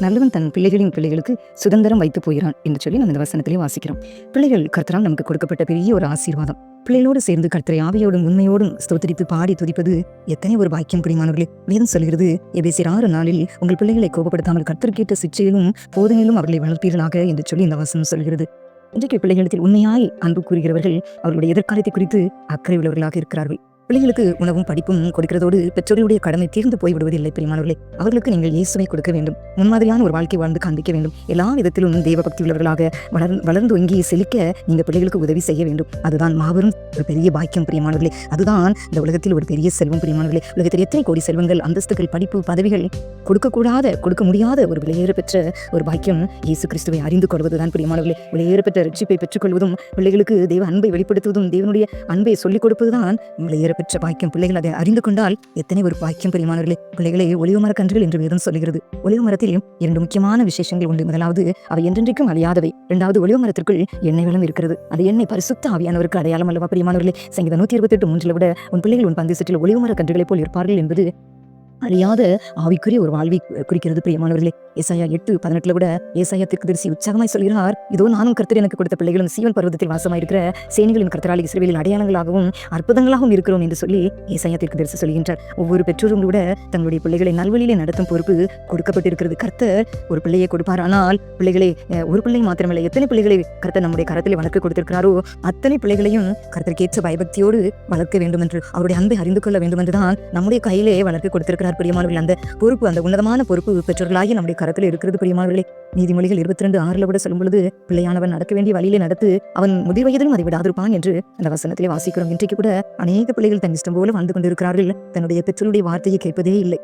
நல்லவன் தன் பிள்ளைகளின் பிள்ளைகளுக்கு சுதந்திரம் வைத்து போகிறான் என்று சொல்லி நம்ம இந்த வசனத்திலே வாசிக்கிறோம். பிள்ளைகள் கர்த்தரால் நமக்கு கொடுக்கப்பட்ட பெரிய ஒரு ஆசீர்வாதம். பிள்ளைகளோடு சேர்ந்து கர்த்தரை ஆவியோடும் உண்மையோடும் ஸ்தோத்தரித்து பாடி துதிப்பது எத்தனை ஒரு பாக்கியம் பிரியமானவர்களே. வேதம் சொல்கிறது எபேசியர் ஆறு நாளில் உங்கள் பிள்ளைகளை கோபப்படுத்தாமல் கர்த்தர் கேட்ட சிச்சையிலும் போதனையிலும் அவர்களை வளர்ப்பீர்களாக என்று சொல்லி இந்த வசனம் சொல்கிறது. இன்றைக்கு பிள்ளைகளிடத்தில் உண்மையாய் அன்பு கூறுகிறவர்கள் அவர்களுடைய எதிர்காலத்தை குறித்து அக்கறை உள்ளவர்களாக இருக்கிறார்கள். பிள்ளைகளுக்கு உணவும் படிப்பும் கொடுக்கிறதோடு பெற்றோருடைய கடமை தீர்ந்து போய்விடுவதில்லை பிரியமானவர்களே. அவர்களுக்கு நீங்கள் இயேசுவை கொடுக்க வேண்டும். முன்மாதிரியான ஒரு வாழ்க்கை வாழ்ந்து காண்பிக்க வேண்டும். எல்லா விதத்திலும் தெய்வ உள்ளவர்களாக வளர் வளர்ந்து ஒங்கி செழிக்க நீங்க பிள்ளைகளுக்கு உதவி செய்ய வேண்டும். அதுதான் மாபெரும் ஒரு பெரிய பாக்கியம் பிரியமானவர்களே. அதுதான் இந்த உலகத்தில் ஒரு பெரிய செல்வம் பிரியமானவர்களே. உலகத்தில் எத்தனை கோடி செல்வங்கள் அந்தஸ்துகள் படிப்பு பதவிகள் கொடுக்கக்கூடாத கொடுக்க முடியாத ஒரு விலையேற பெற்ற ஒரு பாக்கியம் இயேசு கிறிஸ்துவை அறிந்து கொள்வதுதான் பிரியமானவர்களே. விலையேற பெற்ற ரட்சிப்பை பெற்றுக்கொள்வதும் பிள்ளைகளுக்கு தெய்வ அன்பை வெளிப்படுத்துவதும் தேவனுடைய அன்பை சொல்லிக் கொடுப்பதுதான் விலையேற பெற்ற பாக்கியம் பிள்ளைகள் அதை அறிந்து கொண்டால் எத்தனை ஒரு பாக்கியம் பெரியமானவர்களே. பிள்ளைகளே ஒளிவு மரக்கன்றுகள் என்று வேதம் சொல்கிறது ஒளிவு மரத்திலும் இரண்டு முக்கியமான விசேஷங்கள் உண்டு. முதலாவது அவை என்றென்றைக்கும் அழியாதவை. இரண்டாவது ஒளிவு மரத்திற்குள் எண்ணெய் வளம் இருக்கிறது. அது எண்ணெய் பரிசுத்த ஆவியானவருக்கு அடையாளம் அல்லவா பிரியமானவர்களே? சங்கீத நூத்தி இருபத்தி எட்டு மூன்றில் விட உன் பிள்ளைகள் உன் பந்து சுற்றில் ஒளிவு மர கன்றுகளைப் போல் இருப்பார்கள் என்பது அறியாத ஆவிக்குரிய ஒரு வாழ்வை குறிக்கிறது பிரியமானவர்களே. ஏசாயா எட்டு பதினெட்டுல கூட ஏசாயா தரிசி உற்சாகமாய் சொல்கிறார் இதோ நானும் கர்த்தர் எனக்கு கொடுத்த பிள்ளைகளும் சீவன் பர்வதத்தில் வாசமாயிருக்கிற சேனைகளின் கர்த்தரால் இஸ்ரேலில் அடையாளங்களாகவும் அற்புதங்களாகவும் இருக்கிறோம் என்று சொல்லி ஏசாயா தரிசி சொல்கின்றார். ஒவ்வொரு பெற்றோரும் கூட தங்களுடைய பிள்ளைகளை நல்வழியிலே நடத்தும் பொறுப்பு கொடுக்கப்பட்டிருக்கிறது. கர்த்தர் ஒரு பிள்ளையை கொடுப்பார். ஆனால் பிள்ளைகளை ஒரு பிள்ளை மாத்திரமில்லை எத்தனை பிள்ளைகளை கர்த்தர் நம்முடைய கரத்தில் வளர்க்க கொடுத்திருக்கிறாரோ அத்தனை பிள்ளைகளையும் கருத்தருக்கேற்ற பயபக்தியோடு வளர்க்க வேண்டும் என்று அவருடைய அன்பை அறிந்து கொள்ள வேண்டும் என்றுதான் நம்முடைய கையிலே வளர்க்க கொடுத்திருக்கிறார். பிரியமானவர்கள் அந்த பொறுப்பு அந்த உன்னதமான பொறுப்பு பெற்றோர்களாகி நம்முடைய கரத்தில் இருக்கிறது பிரியமானவர்களே. நீதிமொழிகள் இருபத்தி ரெண்டு ஆறுல கூட சொல்லும் பொழுது பிள்ளையானவன் நடக்க வேண்டிய வழியிலே நடத்து அவன் முதிர் வயதிலும் அதை விடாதிருப்பான் என்று அந்த வசனத்திலே வாசிக்கிறோம். இன்றைக்கு கூட அநேக பிள்ளைகள் தன் இஷ்டம் போல வாழ்ந்து கொண்டிருக்கிறார்கள். தன்னுடைய பெற்றோருடைய வார்த்தையை கேட்பதே இல்லை.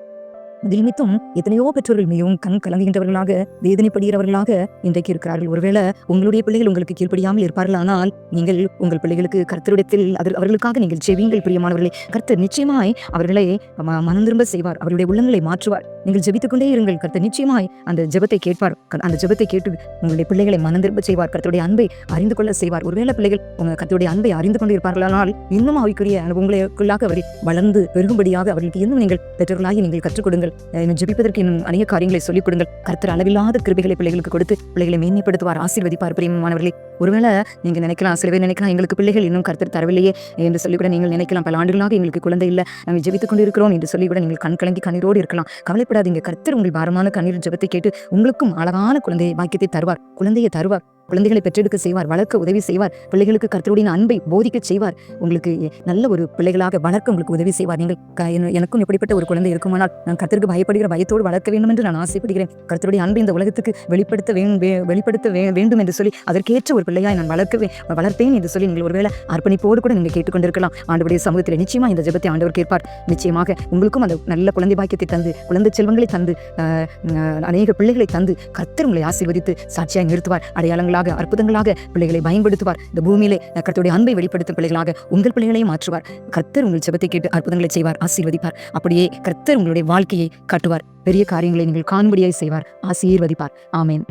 இது நிமித்தம் எத்தனையோ பெற்றோர்கள் மிகவும் கண் கலங்குகின்றவர்களாக வேதனைப்படுகிறவர்களாக இன்றைக்கு இருக்கிறார்கள். ஒருவேளை உங்களுடைய பிள்ளைகள் உங்களுக்கு கீழ்ப்படியாமல் இருப்பார்கள் ஆனால் நீங்கள் உங்கள் பிள்ளைகளுக்கு கர்த்தரிடத்தில் அதில் அவர்களுக்காக நீங்கள் செவியுங்கள் பிரியமானவர்களை. கர்த்தர் நிச்சயமாய் அவர்களை ம- மனம் திரும்ப செய்வார். அவருடைய உள்ளங்களை மாற்றுவார். நீங்கள் ஜெபித்துக் கொண்டே இருங்கள். கர்த்தர் நிச்சயமாய் அந்த ஜெபத்தை கேட்பார். க- அந்த ஜெபத்தை கேட்டு உங்களுடைய பிள்ளைகளை மனம் திரும்ப செய்வார். கர்த்தருடைய அன்பை அறிந்து கொள்ள செய்வார். ஒருவேளை பிள்ளைகள் உங்க கர்த்தருடைய அன்பை அறிந்து கொண்டு இருப்பார்களானால் இன்னும் அவைக்குரிய உங்களுக்குள்ளாக அவரை வளர்ந்து பெருகும்படியாக அவர்களுக்கு இன்னும் நீங்கள் பெற்றோர்களாகி நீங்கள் கற்றுக் கொடுங்கள். அஹ் இன்னும் ஜெபிப்பதற்கு இன்னும் அநேக காரியங்களை சொல்லிக் கொடுங்கள். கருத்தர் அளவில்லாத கிருபிகளை பிள்ளைகளுக்கு கொடுத்து பிள்ளைகளை மேன்மைப்படுத்துவார் ஆசீர்வதிப்பார். பிரியமானவர்களே ஒருவேளை நீங்க நினைக்கலாம் சில பேர் நினைக்கலாம் எங்களுக்கு பிள்ளைகள் இன்னும் கருத்தர் தரவில்லையே என்று சொல்லி கூட நீங்கள் நினைக்கலாம். பல ஆண்டுகளாக எங்களுக்கு குழந்தை இல்லை. நாங்கள் ஜெபித்துக் கொண்டு இருக்கிறோம் என்று சொல்லி கூட நீங்கள் கண் கலங்கி கண்ணீரோடு இருக்கலாம். கவலைப்படாதீங்க. கருத்தர் உங்கள் பாரமான கண்ணீர் ஜெபத்தை கேட்டு உங்களுக்கும் அழகான குழந்தையை பாக்கியத்தை தருவார். குழந்தையை தருவார். குழந்தைகளை பெற்றெடுக்க செய்வார் வளர்க்க உதவி செய்வார் பிள்ளைகளுக்கு கர்த்தருடைய அன்பை போதிக்க செய்வார். உங்களுக்கு நல்ல ஒரு பிள்ளைகளாக வளர்க்க உங்களுக்கு உதவி செய்வார். நீங்கள் எனக்கும் எப்படிப்பட்ட ஒரு குழந்தை இருக்குமானால் நான் கர்த்தருக்கு பயப்படுகிற பயத்தோடு வளர்க்க வேண்டும் என்று நான் ஆசைப்படுகிறேன். கர்த்தருடைய அன்பை இந்த உலகத்துக்கு வெளிப்படுத்த வேண்டும் வெளிப்படுத்த வேண்டும் என்று சொல்லி அதற்கேற்ற ஒரு பிள்ளையாய் நான் வளர்க்கவே வளர்ப்பேன் என்று சொல்லி நீங்கள் ஒருவேளை அர்ப்பணிப்போடு கூட நீங்கள் கேட்டுக்கொண்டிருக்கலாம். ஆண்டவருடைய சமூகத்தில் நிச்சயமா இந்த ஜபத்தை ஆண்டவர் கேட்பார். நிச்சயமாக உங்களுக்கும் அந்த நல்ல குழந்தை பாக்கியத்தை தந்து குழந்தை செல்வங்களை தந்து அநேக பிள்ளைகளை தந்து கர்த்தர் உங்களை ஆசீர்வதித்து சாட்சியாய் நிறுத்துவார். அடையாளங்களாக அற்புதங்களாக பிள்ளைகளை பயன்படுத்துவார். இந்த பூமியிலே கர்த்தருடைய அன்பை வெளிப்படுத்தும் பிள்ளைகளாக உங்கள் பிள்ளைகளையும் மாற்றுவார். கர்த்தர் உங்கள் செபத்தை கேட்டு அற்புதங்களை செய்வார் ஆசீர்வதிப்பார். அப்படியே கர்த்தர் உங்களுடைய வாழ்க்கையை காட்டுவார். பெரிய காரியங்களை நீங்கள் காண்படியாய் செய்வார். ஆசீர்வதிப்பார். ஆமேன்.